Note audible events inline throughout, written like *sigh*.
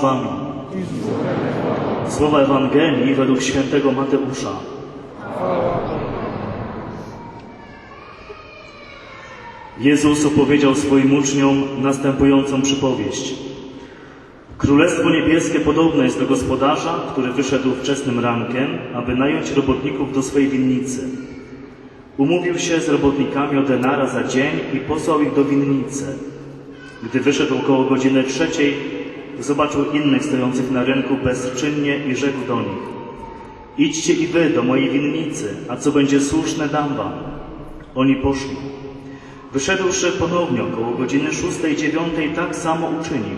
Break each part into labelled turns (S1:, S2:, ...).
S1: wami. Słowa Ewangelii według świętego Mateusza. Jezus opowiedział swoim uczniom następującą przypowieść. Królestwo niebieskie podobne jest do gospodarza, który wyszedł wczesnym rankiem, aby nająć robotników do swej winnicy. Umówił się z robotnikami o denara za dzień i posłał ich do winnicy. Gdy wyszedł około godziny trzeciej, zobaczył innych stojących na rynku bezczynnie i rzekł do nich: Idźcie i wy do mojej winnicy, a co będzie słuszne, dam wam. Oni poszli. Wyszedłszy ponownie około godziny szóstej, dziewiątej, tak samo uczynił.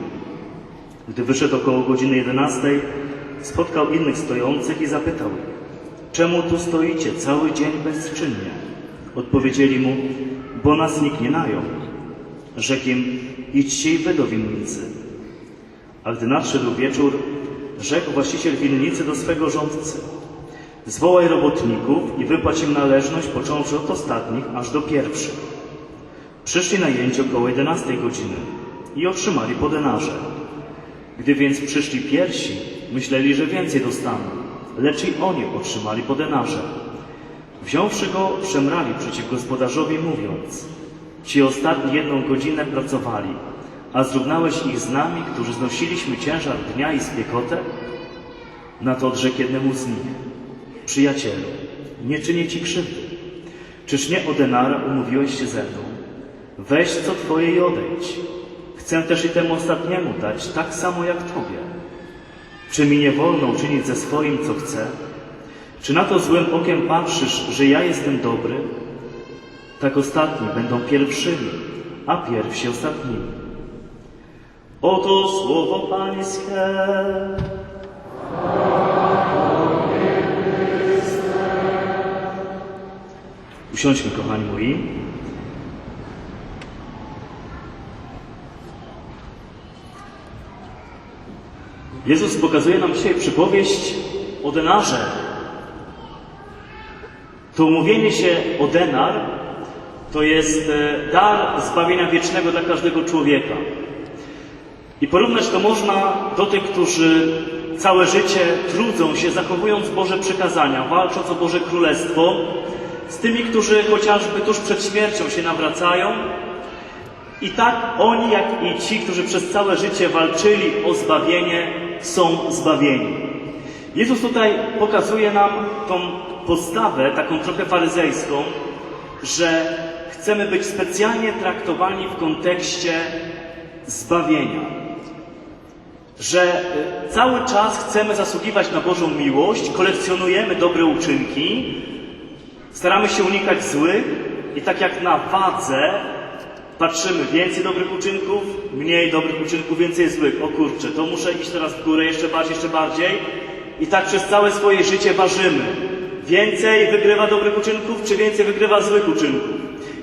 S1: Gdy wyszedł około godziny jedenastej, spotkał innych stojących i zapytał ich: Czemu tu stoicie cały dzień bezczynnie? Odpowiedzieli mu: Bo nas nikt nie najął. Rzekł im: Idźcie i wy do winnicy. A gdy nadszedł wieczór, rzekł właściciel winnicy do swego rządcy: Zwołaj robotników i wypłać im należność, począwszy od ostatnich aż do pierwszych. Przyszli najęci około 11 godziny i otrzymali po denarze. Gdy więc przyszli pierwsi, myśleli, że więcej dostaną, lecz i oni otrzymali po denarze. Wziąwszy go, szemrali przeciw gospodarzowi, mówiąc: Ci ostatni jedną godzinę pracowali, a zrównałeś ich z nami, którzy znosiliśmy ciężar dnia i spiekotę? Na to odrzekł jednemu z nich: Przyjacielu, nie czynię ci krzywdy. Czyż nie o denara umówiłeś się ze mną? Weź co twoje i odejdź. Chcę też i temu ostatniemu dać, tak samo jak tobie. Czy mi nie wolno uczynić ze swoim, co chcę? Czy na to złym okiem patrzysz, że ja jestem dobry? Tak ostatni będą pierwszymi, a pierwsi ostatnimi. Oto słowo Pańskie. Usiądźmy, kochani moi. Jezus pokazuje nam dzisiaj przypowieść o denarze. To umówienie się o denar to jest e, dar zbawienia wiecznego dla każdego człowieka. I porównać to można do tych, którzy całe życie trudzą się, zachowując Boże przykazania, walcząc o Boże Królestwo, z tymi, którzy chociażby tuż przed śmiercią się nawracają. I tak oni, jak i ci, którzy przez całe życie walczyli o zbawienie, są zbawieni. Jezus tutaj pokazuje nam tą postawę, taką trochę faryzejską, że chcemy być specjalnie traktowani w kontekście zbawienia. Że y, cały czas chcemy zasługiwać na Bożą miłość, kolekcjonujemy dobre uczynki, staramy się unikać złych i tak jak na wadze patrzymy więcej dobrych uczynków, mniej dobrych uczynków, więcej złych. O kurczę, to muszę iść teraz w górę jeszcze bardziej, jeszcze bardziej. I tak przez całe swoje życie ważymy. Więcej wygrywa dobrych uczynków, czy więcej wygrywa złych uczynków.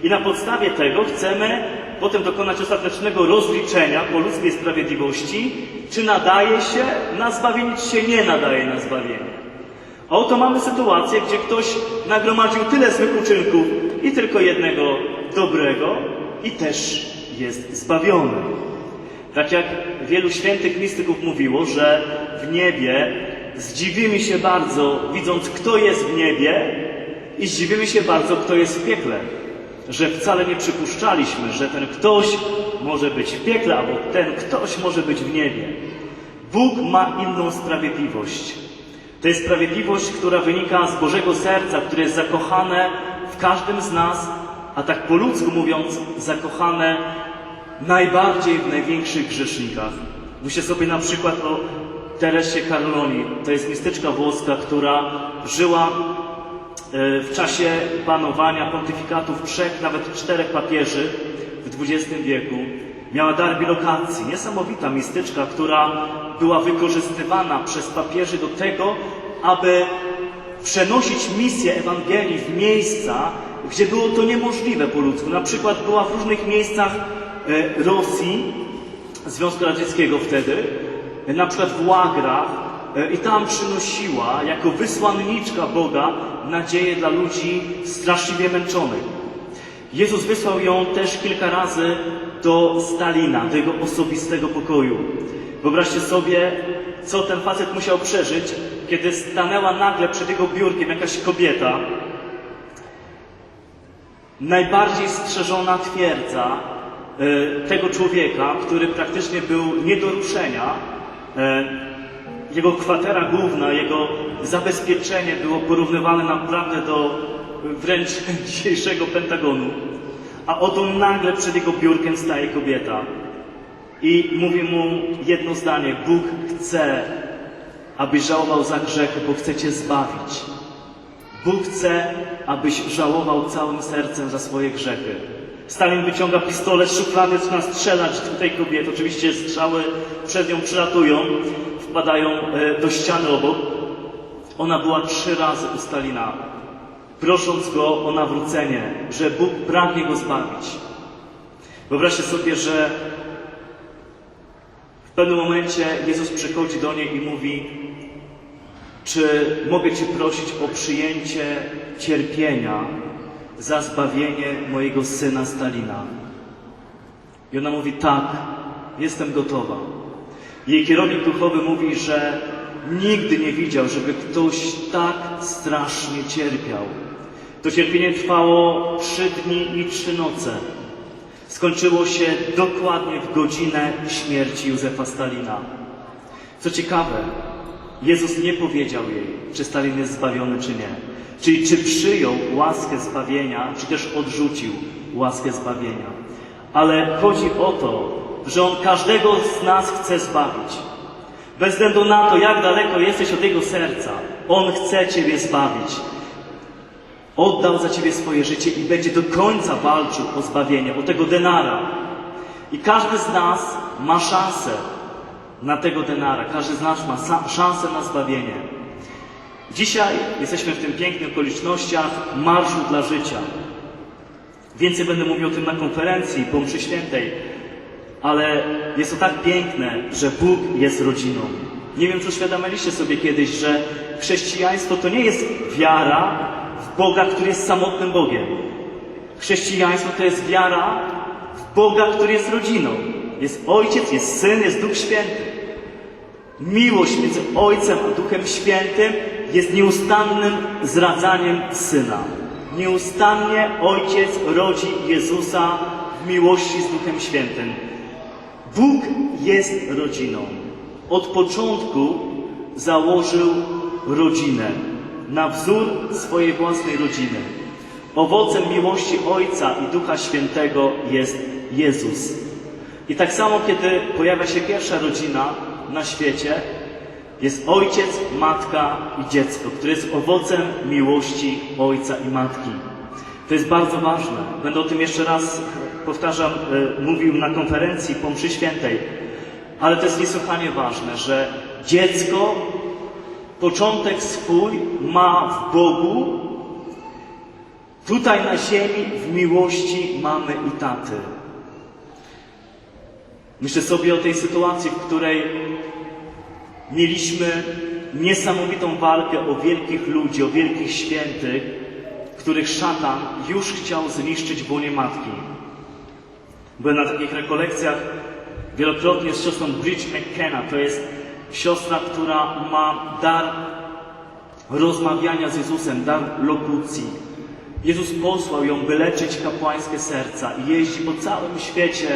S1: I na podstawie tego chcemy potem dokonać ostatecznego rozliczenia po ludzkiej sprawiedliwości, czy nadaje się na zbawienie, czy się nie nadaje na zbawienie. A oto mamy sytuację, gdzie ktoś nagromadził tyle złych uczynków i tylko jednego dobrego i też jest zbawiony. Tak jak wielu świętych mistyków mówiło, że w niebie zdziwimy się bardzo, widząc kto jest w niebie i zdziwimy się bardzo, kto jest w piekle. Że wcale nie przypuszczaliśmy, że ten ktoś może być w piekle, albo ten ktoś może być w niebie. Bóg ma inną sprawiedliwość. To jest sprawiedliwość, która wynika z Bożego serca, które jest zakochane w każdym z nas, a tak po ludzku mówiąc, zakochane najbardziej w największych grzesznikach. Myślę sobie na przykład o Teresie Carloni. To jest mistyczka włoska, która żyła w czasie panowania pontyfikatów trzech, nawet czterech papieży w XX wieku. Miała dar bilokacji, niesamowita mistyczka, która była wykorzystywana przez papieży do tego, aby przenosić misję Ewangelii w miejsca, gdzie było to niemożliwe po ludzku. Na przykład była w różnych miejscach e, Rosji, Związku Radzieckiego wtedy, na przykład w łagrach, e, i tam przynosiła jako wysłanniczka Boga nadzieję dla ludzi straszliwie męczonych. Jezus wysłał ją też kilka razy do Stalina, do jego osobistego pokoju. Wyobraźcie sobie, co ten facet musiał przeżyć, kiedy stanęła nagle przed jego biurkiem jakaś kobieta, najbardziej strzeżona twierdza e, tego człowieka, który praktycznie był nie do ruszenia. Jego kwatera główna, jego zabezpieczenie było porównywane naprawdę do wręcz *laughs* dzisiejszego Pentagonu. A oto nagle przed jego biurkiem staje kobieta i mówi mu jedno zdanie: Bóg chce, abyś żałował za grzechy, bo chce cię zbawić. Bóg chce, abyś żałował całym sercem za swoje grzechy. Stalin wyciąga pistolet z szuflady, zaczyna strzelać do tej. Oczywiście strzały przed nią przylatują, wpadają e, do ściany obok. Ona była trzy razy u Stalina, prosząc go o nawrócenie, że Bóg pragnie go zbawić. Wyobraźcie sobie, że w pewnym momencie Jezus przychodzi do niej i mówi: czy mogę Cię prosić o przyjęcie cierpienia za zbawienie mojego syna Stalina? I ona mówi: Tak, jestem gotowa. Jej kierownik duchowy mówi, że nigdy nie widział, żeby ktoś tak strasznie cierpiał. To cierpienie trwało trzy dni i trzy noce. Skończyło się dokładnie w godzinę śmierci Józefa Stalina. Co ciekawe, Jezus nie powiedział jej, czy Stalin jest zbawiony, czy nie. Czyli czy przyjął łaskę zbawienia, czy też odrzucił łaskę zbawienia. Ale chodzi o to, że On każdego z nas chce zbawić. Bez względu na to, jak daleko jesteś od Jego serca, On chce Ciebie zbawić. Oddał za Ciebie swoje życie i będzie do końca walczył o zbawienie, o tego denara. I każdy z nas ma szansę na tego denara. Każdy z nas ma szansę na zbawienie. Dzisiaj jesteśmy w tym pięknych okolicznościach Marszu dla Życia. Więcej będę mówił o tym na konferencji po mszy świętej, ale jest to tak piękne, że Bóg jest rodziną. Nie wiem, czy uświadomiliście sobie kiedyś, że chrześcijaństwo to nie jest wiara w Boga, który jest samotnym Bogiem. Chrześcijaństwo to jest wiara w Boga, który jest rodziną. Jest Ojciec, jest Syn, jest Duch Święty. Miłość między Ojcem a Duchem Świętym jest nieustannym zradzaniem Syna. Nieustannie Ojciec rodzi Jezusa w miłości z Duchem Świętym. Bóg jest rodziną. Od początku założył rodzinę na wzór swojej własnej rodziny. Owocem miłości Ojca i Ducha Świętego jest Jezus. I tak samo, kiedy pojawia się pierwsza rodzina na świecie, jest ojciec, matka i dziecko, które jest owocem miłości ojca i matki. To jest bardzo ważne. Będę o tym jeszcze raz, powtarzam, e, mówił na konferencji po mszy świętej. Ale to jest niesłychanie ważne, że dziecko początek swój ma w Bogu, tutaj na ziemi w miłości mamy i taty. Myślę sobie o tej sytuacji, w której mieliśmy niesamowitą walkę o wielkich ludzi, o wielkich świętych, których szatan już chciał zniszczyć w łonie matki. Byłem na takich rekolekcjach wielokrotnie z siostrą Bridge McKenna. To jest siostra, która ma dar rozmawiania z Jezusem, dar lokucji. Jezus posłał ją, by leczyć kapłańskie serca i jeździ po całym świecie,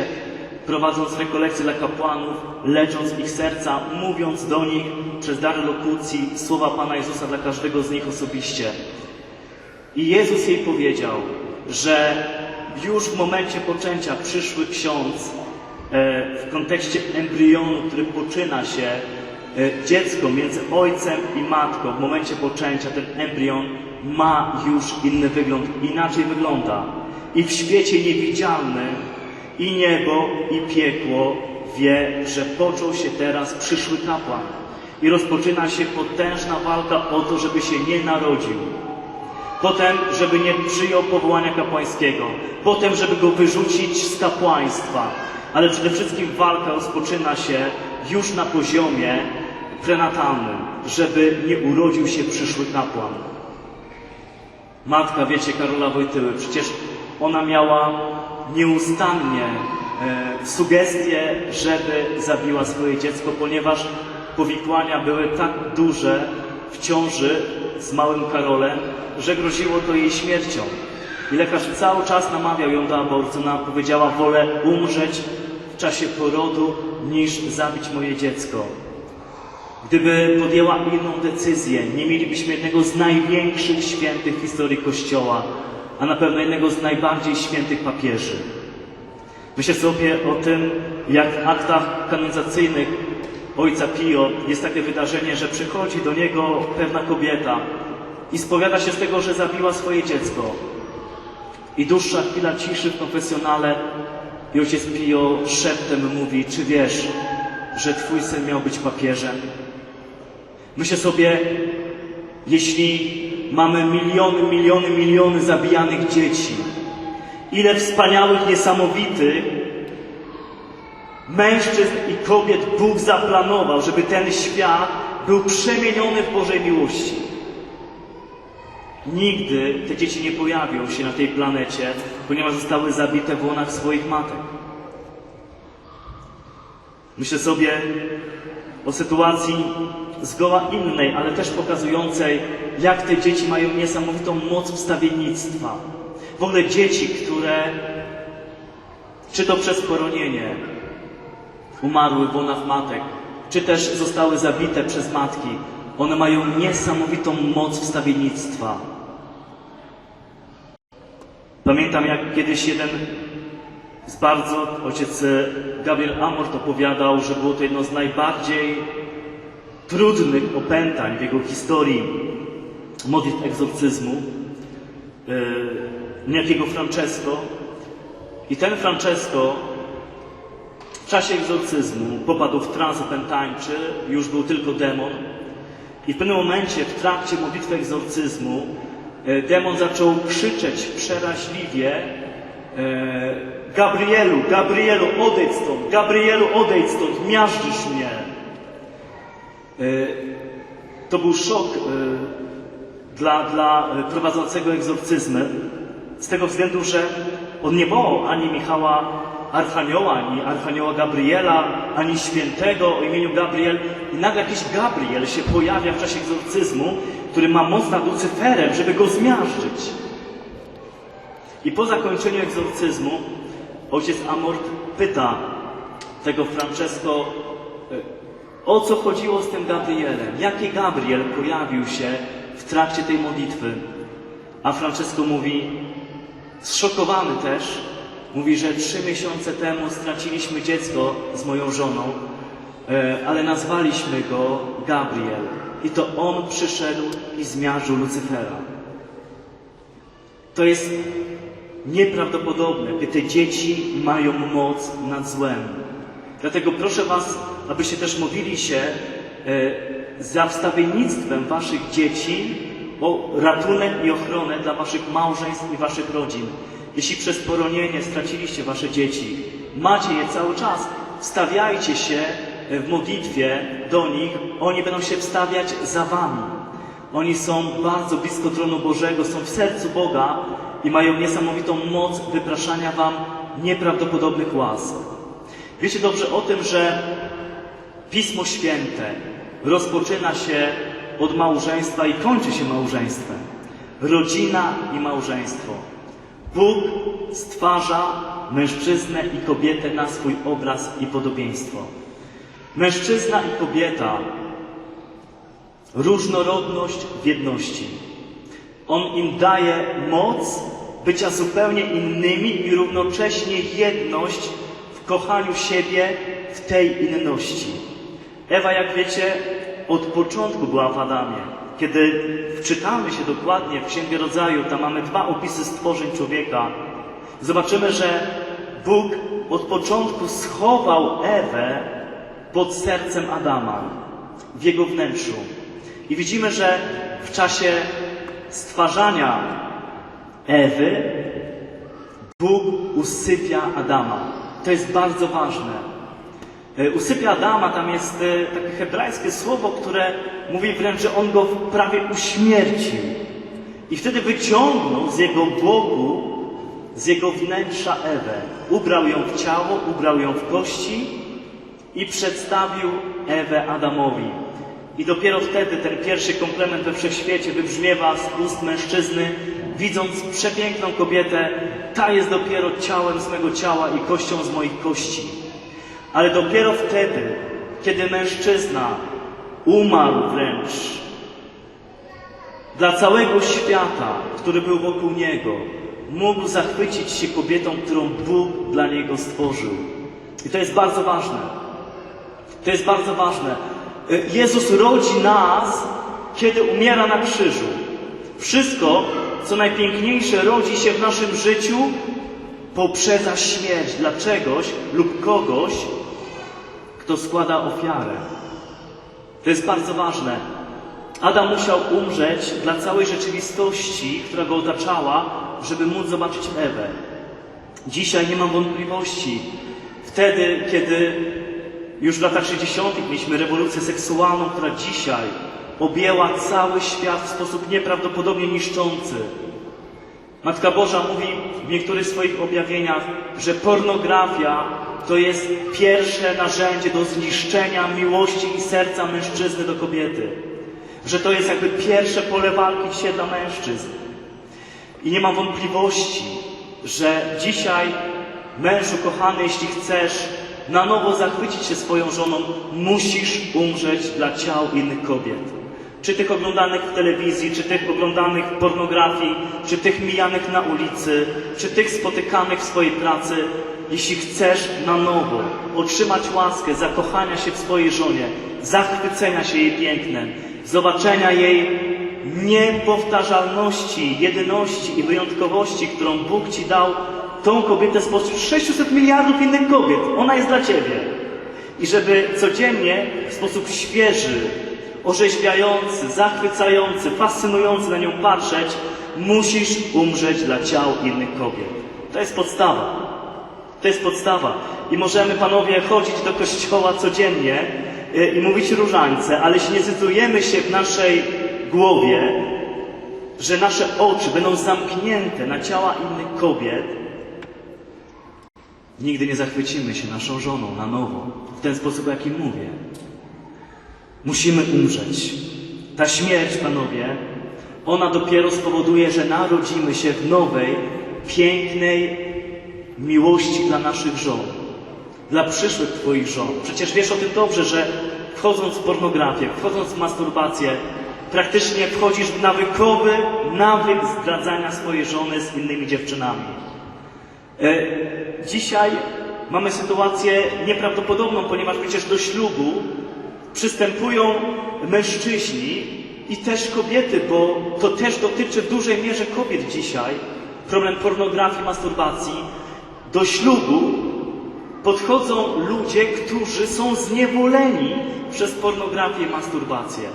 S1: prowadząc rekolekcje dla kapłanów, lecząc ich serca, mówiąc do nich przez dar lokucji słowa Pana Jezusa dla każdego z nich osobiście. I Jezus jej powiedział, że już w momencie poczęcia przyszły ksiądz e, w kontekście embrionu, który poczyna się e, dziecko między ojcem i matką w momencie poczęcia, ten embrion ma już inny wygląd, inaczej wygląda. I w świecie niewidzialnym i niebo, i piekło wie, że począł się teraz przyszły kapłan. I rozpoczyna się potężna walka o to, żeby się nie narodził. Potem, żeby nie przyjął powołania kapłańskiego. Potem, żeby go wyrzucić z kapłaństwa. ale przede wszystkim walka rozpoczyna się już na poziomie prenatalnym, żeby nie urodził się przyszły kapłan. Matka, wiecie, Karola Wojtyły, przecież ona miała nieustannie e, sugestie, żeby zabiła swoje dziecko, ponieważ powikłania były tak duże w ciąży z małym Karolem, że groziło to jej śmiercią. I lekarz cały czas namawiał ją do aborcji. Ona powiedziała, wolę umrzeć w czasie porodu, niż zabić moje dziecko. Gdyby podjęła inną decyzję, nie mielibyśmy jednego z największych świętych w historii Kościoła, a na pewno jednego z najbardziej świętych papieży. Myślę sobie o tym, jak w aktach kanonizacyjnych ojca Pio jest takie wydarzenie, że przychodzi do niego pewna kobieta i spowiada się z tego, że zabiła swoje dziecko. I dłuższa chwila ciszy w konfesjonale i ojciec Pio szeptem mówi, czy wiesz, że twój syn miał być papieżem? Myślę sobie, jeśli mamy miliony, miliony, miliony zabijanych dzieci, ile wspaniałych, niesamowitych mężczyzn i kobiet Bóg zaplanował, żeby ten świat był przemieniony w Bożej miłości. Nigdy te dzieci nie pojawią się na tej planecie, ponieważ zostały zabite w łonach swoich matek. Myślę sobie o sytuacji zgoła innej, ale też pokazującej, jak te dzieci mają niesamowitą moc wstawiennictwa. W ogóle dzieci, które czy to przez poronienie umarły w łonach matek, czy też zostały zabite przez matki, one mają niesamowitą moc wstawiennictwa. Pamiętam, jak kiedyś jeden z bardzo, ojciec Gabriel Amort opowiadał, że było to jedno z najbardziej trudnych opętań w jego historii modlitw egzorcyzmu, yy, niejakiego Francesco. I ten Francesco w czasie egzorcyzmu popadł w trans opętańczy, już był tylko demon. I w pewnym momencie, w trakcie modlitwy egzorcyzmu, e, demon zaczął krzyczeć przeraźliwie e, Gabrielu, Gabrielu, odejdź stąd, Gabrielu, odejdź stąd, miażdżysz mnie. E, To był szok dla, dla prowadzącego egzorcyzmy, z tego względu, że on nie wołał ani Michała Archanioła, ani Archanioła Gabriela, ani świętego o imieniu Gabriel. I nagle jakiś Gabriel się pojawia w czasie egzorcyzmu, który ma moc nad Lucyferem, żeby go zmiażdżyć. I po zakończeniu egzorcyzmu ojciec Amort pyta tego Francesco, e, o co chodziło z tym Gabrielem? Jaki Gabriel pojawił się w trakcie tej modlitwy? A Francesco mówi, zszokowany też, mówi, że trzy miesiące temu straciliśmy dziecko z moją żoną, e, ale nazwaliśmy go Gabriel. I to on przyszedł i zmiażdżył Lucyfera. To jest nieprawdopodobne, gdy te dzieci mają moc nad złem. Dlatego proszę Was, abyście też modlili się e, za wstawiennictwem Waszych dzieci o ratunek i ochronę dla Waszych małżeństw i Waszych rodzin. Jeśli przez poronienie straciliście Wasze dzieci, macie je cały czas, wstawiajcie się w modlitwie do nich, oni będą się wstawiać za Wami. Oni są bardzo blisko tronu Bożego, są w sercu Boga i mają niesamowitą moc wypraszania Wam nieprawdopodobnych łask. Wiecie dobrze o tym, że Pismo Święte rozpoczyna się od małżeństwa i kończy się małżeństwem. Rodzina i małżeństwo. Bóg stwarza mężczyznę i kobietę na swój obraz i podobieństwo. Mężczyzna i kobieta różnorodność w jedności. On im daje moc bycia zupełnie innymi i równocześnie jedność w kochaniu siebie w tej inności. Ewa, jak wiecie, od początku była w Adamie. Kiedy wczytamy się dokładnie w Księgę Rodzaju, tam mamy dwa opisy stworzeń człowieka, zobaczymy, że Bóg od początku schował Ewę pod sercem Adama, w jego wnętrzu. I widzimy, że w czasie stwarzania Ewy Bóg usypia Adama. to jest bardzo ważne. E, Usypia Adama, tam jest e, takie hebrajskie słowo, które mówi wręcz, że on go prawie uśmiercił. I wtedy wyciągnął z jego boku, z jego wnętrza Ewę. Ubrał ją w ciało, ubrał ją w kości i przedstawił Ewę Adamowi. I dopiero wtedy ten pierwszy komplement we wszechświecie wybrzmiewa z ust mężczyzny, widząc przepiękną kobietę, ta jest dopiero ciałem z mego ciała i kością z moich kości. Ale dopiero wtedy, kiedy mężczyzna umarł wręcz dla całego świata, który był wokół niego, mógł zachwycić się kobietą, którą Bóg dla niego stworzył. I to jest bardzo ważne. To jest bardzo ważne. Y, Jezus rodzi nas, kiedy umiera na krzyżu. Wszystko, co najpiękniejsze, rodzi się w naszym życiu, poprzedza śmierć dla czegoś lub kogoś, kto składa ofiarę. To jest bardzo ważne. Adam musiał umrzeć dla całej rzeczywistości, która go otaczała, żeby móc zobaczyć Ewę. Dzisiaj nie mam wątpliwości. Wtedy, kiedy już w latach 60. mieliśmy rewolucję seksualną, która dzisiaj objęła cały świat w sposób nieprawdopodobnie niszczący. Matka Boża mówi w niektórych swoich objawieniach, że pornografia to jest pierwsze narzędzie do zniszczenia miłości i serca mężczyzny do kobiety. Że to jest jakby pierwsze pole walki dzisiaj dla mężczyzn. I nie mam wątpliwości, że dzisiaj mężu kochany, jeśli chcesz na nowo zachwycić się swoją żoną, musisz umrzeć dla ciał innych kobiet. Czy tych oglądanych w telewizji, czy tych oglądanych w pornografii, czy tych mijanych na ulicy, czy tych spotykanych w swojej pracy. Jeśli chcesz na nowo otrzymać łaskę zakochania się w swojej żonie, zachwycenia się jej pięknem, zobaczenia jej niepowtarzalności, jedyności i wyjątkowości, którą Bóg Ci dał, tą kobietę spośród 600 miliardów innych kobiet. Ona jest dla Ciebie. I żeby codziennie w sposób świeży, orzeźwiający, zachwycający, fascynujący na nią patrzeć, musisz umrzeć dla ciał innych kobiet. To jest podstawa. To jest podstawa. I możemy, panowie, chodzić do kościoła codziennie y, i mówić różańce, ale jeśli nie zdecydujemy się w naszej głowie, że nasze oczy będą zamknięte na ciała innych kobiet, nigdy nie zachwycimy się naszą żoną na nowo, w ten sposób, jaki mówię. Musimy umrzeć. Ta śmierć, panowie, ona dopiero spowoduje, że narodzimy się w nowej, pięknej miłości dla naszych żon, dla przyszłych Twoich żon. Przecież wiesz o tym dobrze, że wchodząc w pornografię, wchodząc w masturbację, praktycznie wchodzisz w nawykowy nawyk zdradzania swojej żony z innymi dziewczynami. E, Dzisiaj mamy sytuację nieprawdopodobną, ponieważ przecież do ślubu przystępują mężczyźni i też kobiety, bo to też dotyczy w dużej mierze kobiet dzisiaj, problem pornografii, masturbacji. Do ślubu podchodzą ludzie, którzy są zniewoleni przez pornografię i masturbację.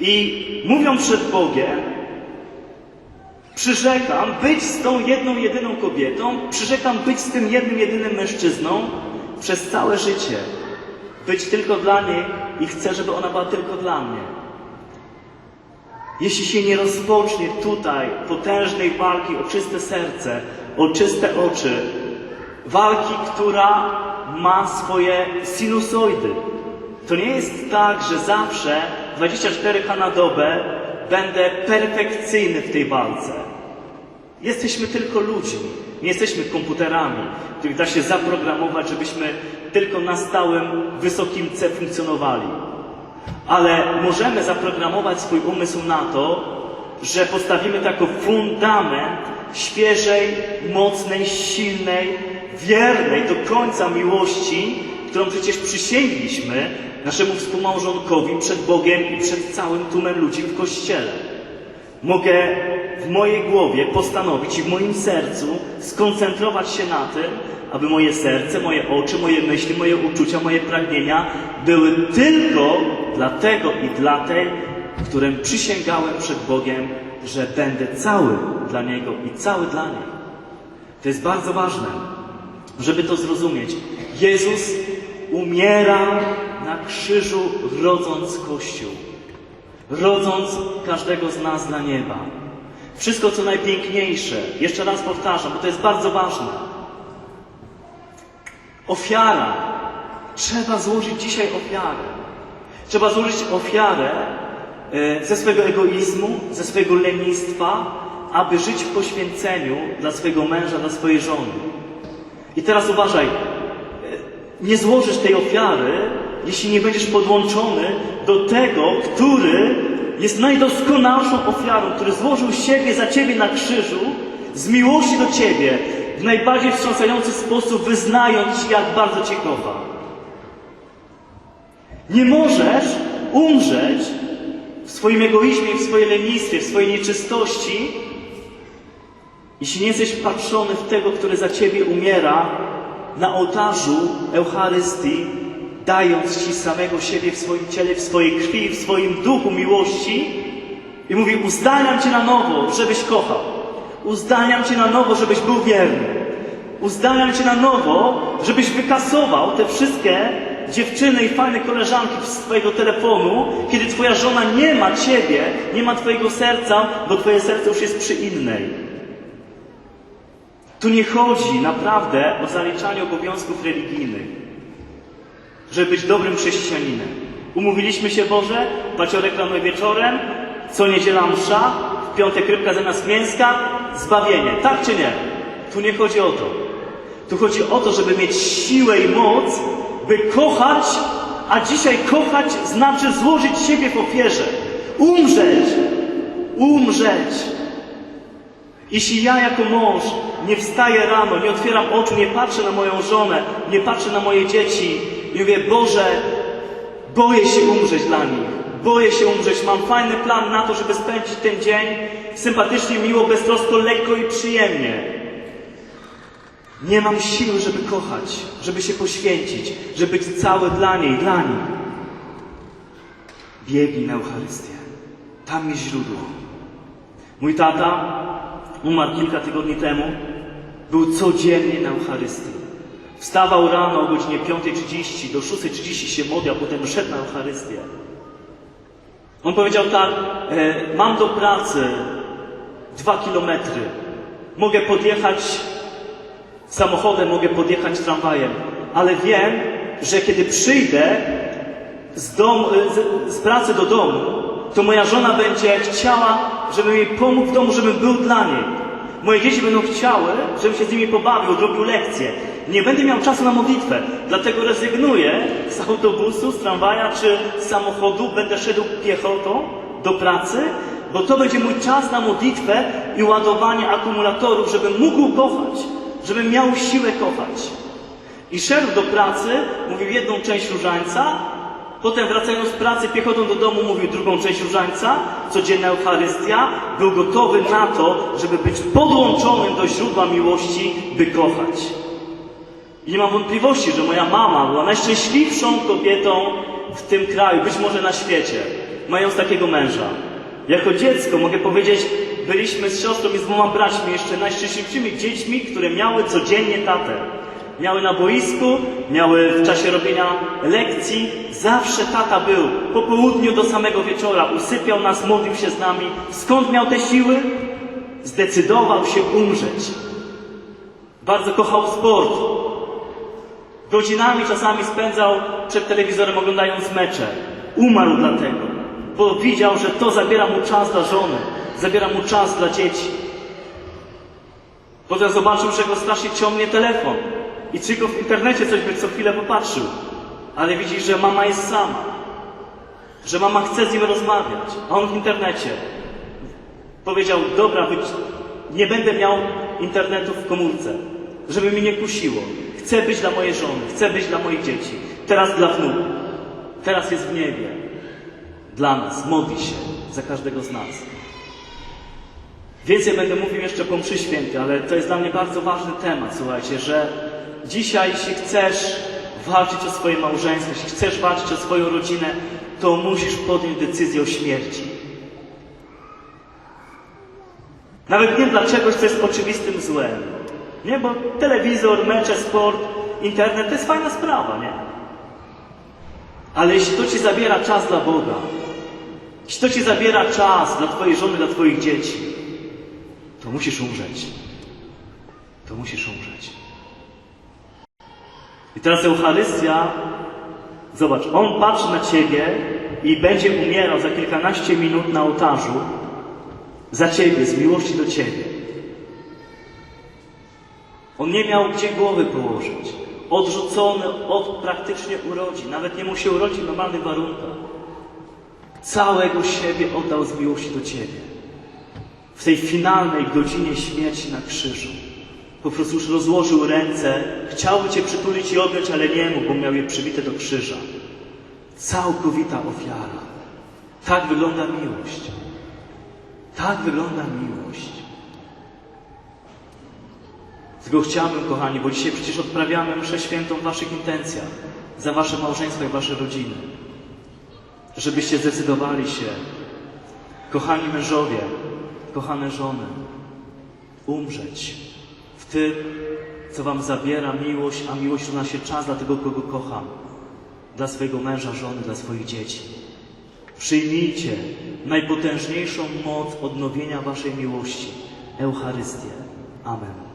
S1: I mówią przed Bogiem, Przyrzekam być z tą jedną, jedyną kobietą, przyrzekam być z tym jednym, jedynym mężczyzną przez całe życie. Być tylko dla niej i chcę, żeby ona była tylko dla mnie. Jeśli się nie rozpocznie tutaj potężnej walki o czyste serce, o czyste oczy, walki, która ma swoje sinusoidy, to nie jest tak, że zawsze 24 H na dobę będę perfekcyjny w tej walce. Jesteśmy tylko ludźmi, nie jesteśmy komputerami, których da się zaprogramować, żebyśmy tylko na stałym, wysokim C funkcjonowali. Ale możemy zaprogramować swój umysł na to, że postawimy jako fundament świeżej, mocnej, silnej, wiernej do końca miłości, którą przecież przysięgliśmy naszemu współmałżonkowi przed Bogiem i przed całym tłumem ludzi w Kościele. Mogę w mojej głowie postanowić i w moim sercu skoncentrować się na tym, aby moje serce, moje oczy, moje myśli, moje uczucia, moje pragnienia były tylko dla tego i dla tej, którym przysięgałem przed Bogiem, że będę cały dla Niego i cały dla niej. To jest bardzo ważne. żeby to zrozumieć. Jezus umiera na krzyżu, rodząc Kościół, rodząc każdego z nas dla nieba. Wszystko, co najpiękniejsze, jeszcze raz powtarzam, bo to jest bardzo ważne. Ofiara. Trzeba złożyć dzisiaj ofiarę. Trzeba złożyć ofiarę e, ze swojego egoizmu, ze swojego lenistwa, aby żyć w poświęceniu dla swojego męża, dla swojej żony. I teraz uważaj, e, nie złożysz tej ofiary, jeśli nie będziesz podłączony do tego, który jest najdoskonalszą ofiarą, który złożył siebie za ciebie na krzyżu, z miłości do ciebie, w najbardziej wstrząsający sposób wyznając jak bardzo cię kocha. Nie możesz umrzeć w swoim egoizmie, w swojej lenistwie, w swojej nieczystości, jeśli nie jesteś wpatrzony w tego, który za ciebie umiera na ołtarzu Eucharystii, dając ci samego siebie w swoim ciele, w swojej krwi, w swoim duchu miłości i mówi: Uzdalniam cię na nowo, żebyś kochał. Uzdalniam cię na nowo, żebyś był wierny. Uzdalniam cię na nowo, żebyś wykasował te wszystkie dziewczyny i fajne koleżanki z twojego telefonu, kiedy twoja żona nie ma ciebie, nie ma twojego serca, bo twoje serce już jest przy innej. Tu nie chodzi naprawdę o zaliczanie obowiązków religijnych, żeby być dobrym chrześcijaninem. Umówiliśmy się, Boże, paciorek reklamuje wieczorem, co niedziela msza, w piątek rybka zamiast mięska, zbawienie. Tak czy nie? Tu nie chodzi o to. Tu chodzi o to, żeby mieć siłę i moc, by kochać, a dzisiaj kochać znaczy złożyć siebie w ofierze. Umrzeć. Umrzeć. Jeśli ja jako mąż nie wstaję rano, nie otwieram oczu, nie patrzę na moją żonę, nie patrzę na moje dzieci i mówię, Boże, boję się umrzeć dla nich, boję się umrzeć, mam fajny plan na to, żeby spędzić ten dzień sympatycznie, miło, beztrosko, lekko i przyjemnie. Nie mam siły, żeby kochać, żeby się poświęcić, żeby być cały dla niej, dla nich. Biegnij na Eucharystię. Tam jest źródło. Mój tata umarł kilka tygodni temu. Był codziennie na Eucharystii. Wstawał rano o godzinie 5.30, do 6.30 się modlił, a potem szedł na Eucharystię. On powiedział tak, e, mam do pracy dwa kilometry. Mogę podjechać samochodem, mogę podjechać tramwajem, ale wiem, że kiedy przyjdę z, dom, z, z pracy do domu, to moja żona będzie chciała, żebym jej pomógł w domu, żebym był dla niej. Moje dzieci będą chciały, żebym się z nimi pobawił, odrobił lekcje. Nie będę miał czasu na modlitwę, dlatego rezygnuję z autobusu, z tramwaja czy z samochodu, będę szedł piechotą do pracy, bo to będzie mój czas na modlitwę i ładowanie akumulatorów, żebym mógł kochać, żebym miał siłę kochać. I szedł do pracy, mówił jedną część różańca, potem wracając z pracy piechotą do domu mówił drugą część różańca, codzienna Eucharystia, był gotowy na to, żeby być podłączonym do źródła miłości, by kochać. I nie mam wątpliwości, że moja mama była najszczęśliwszą kobietą w tym kraju, być może na świecie, mając takiego męża. Jako dziecko mogę powiedzieć, byliśmy z siostrą i z dwoma braćmi jeszcze najszczęśliwszymi dziećmi, które miały codziennie tatę. Miały na boisku, miały w czasie robienia lekcji. Zawsze tata był po południu do samego wieczora. Usypiał nas, modlił się z nami. Skąd miał te siły? Zdecydował się umrzeć. Bardzo kochał sport. Godzinami czasami spędzał przed telewizorem oglądając mecze. Umarł dlatego, bo widział, że to zabiera mu czas dla żony, zabiera mu czas dla dzieci. Potem zobaczył, że go strasznie ciągnie telefon i tylko w internecie coś by co chwilę popatrzył. Ale widzi, że mama jest sama, że mama chce z nim rozmawiać, a on w internecie. Powiedział, dobra, nie będę miał internetu w komórce, żeby mi nie kusiło. Chcę być dla mojej żony, chcę być dla moich dzieci. Teraz dla wnuków. Teraz jest w niebie. Dla nas. Modli się za każdego z nas. Więcej będę mówił jeszcze po mszy świętej, ale to jest dla mnie bardzo ważny temat, słuchajcie, że dzisiaj jeśli chcesz walczyć o swoje małżeństwo, jeśli chcesz walczyć o swoją rodzinę, to musisz podjąć decyzję o śmierci. Nawet nie dla czegoś, co jest oczywistym złem, Nie, bo telewizor, mecze, sport, internet to jest fajna sprawa, nie? Ale jeśli to ci zabiera czas dla Boga, jeśli to ci zabiera czas dla twojej żony, dla twoich dzieci, to musisz umrzeć. To musisz umrzeć. I teraz Eucharystia, zobacz, On patrzy na Ciebie i będzie umierał za kilkanaście minut na ołtarzu za Ciebie, z miłości do Ciebie. On nie miał gdzie głowy położyć. Odrzucony od praktycznie urodzin. Nawet nie mógł się urodzić w normalnych warunkach. Całego siebie oddał z miłości do Ciebie. W tej finalnej godzinie śmierci na krzyżu. Po prostu już rozłożył ręce, chciałby Cię przytulić i objąć, ale nie mógł, bo miał je przybite do krzyża. Całkowita ofiara. Tak wygląda miłość. Tak wygląda miłość. Tylko chciałbym, kochani, bo dzisiaj przecież odprawiamy mszę świętą w Waszych intencjach, za Wasze małżeństwa i Wasze rodziny. Żebyście zdecydowali się, kochani mężowie, kochane żony, umrzeć w tym, co Wam zabiera miłość, a miłość równa się czas dla tego, kogo kocham, dla swojego męża, żony, dla swoich dzieci. Przyjmijcie najpotężniejszą moc odnowienia Waszej miłości, Eucharystię. Amen.